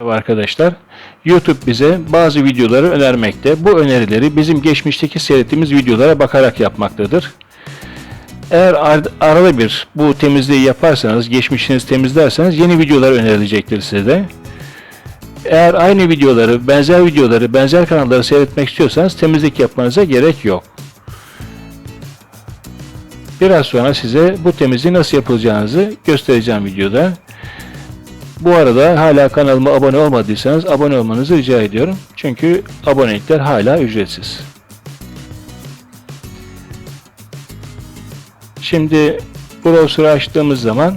arkadaşlar. YouTube bize bazı videoları önermekte. Bu önerileri bizim geçmişteki seyrettiğimiz videolara bakarak yapmaktadır. Eğer ar- arada bir bu temizliği yaparsanız, geçmişinizi temizlerseniz yeni videolar önerilecektir size de. Eğer aynı videoları, benzer videoları, benzer kanalları seyretmek istiyorsanız temizlik yapmanıza gerek yok. Biraz sonra size bu temizliği nasıl yapılacağınızı göstereceğim videoda. Bu arada hala kanalıma abone olmadıysanız abone olmanızı rica ediyorum. Çünkü abonelikler hala ücretsiz. Şimdi browser'ı açtığımız zaman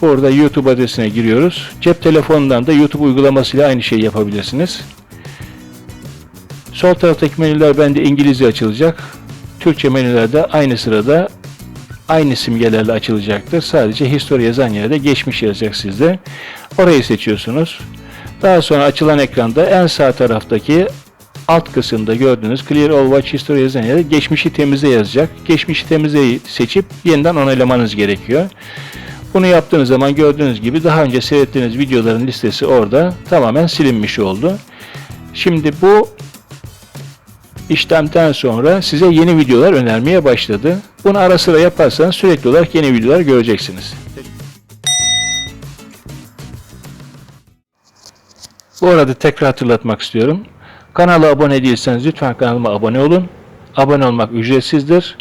burada YouTube adresine giriyoruz. Cep telefonundan da YouTube uygulamasıyla aynı şeyi yapabilirsiniz. Sol taraftaki menüler bende İngilizce açılacak. Türkçe menülerde aynı sırada aynı simgelerle açılacaktır. Sadece history yazan yerde geçmiş yazacak sizde. Orayı seçiyorsunuz. Daha sonra açılan ekranda en sağ taraftaki alt kısımda gördüğünüz Clear All Watch History yazan yerde geçmişi temizle yazacak. Geçmişi temizleyi seçip yeniden onaylamanız gerekiyor. Bunu yaptığınız zaman gördüğünüz gibi daha önce seyrettiğiniz videoların listesi orada tamamen silinmiş oldu. Şimdi bu işlemden sonra size yeni videolar önermeye başladı. Bunu ara sıra yaparsanız sürekli olarak yeni videolar göreceksiniz. Bu arada tekrar hatırlatmak istiyorum. Kanala abone değilseniz lütfen kanalıma abone olun. Abone olmak ücretsizdir.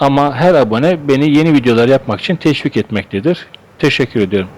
Ama her abone beni yeni videolar yapmak için teşvik etmektedir. Teşekkür ediyorum.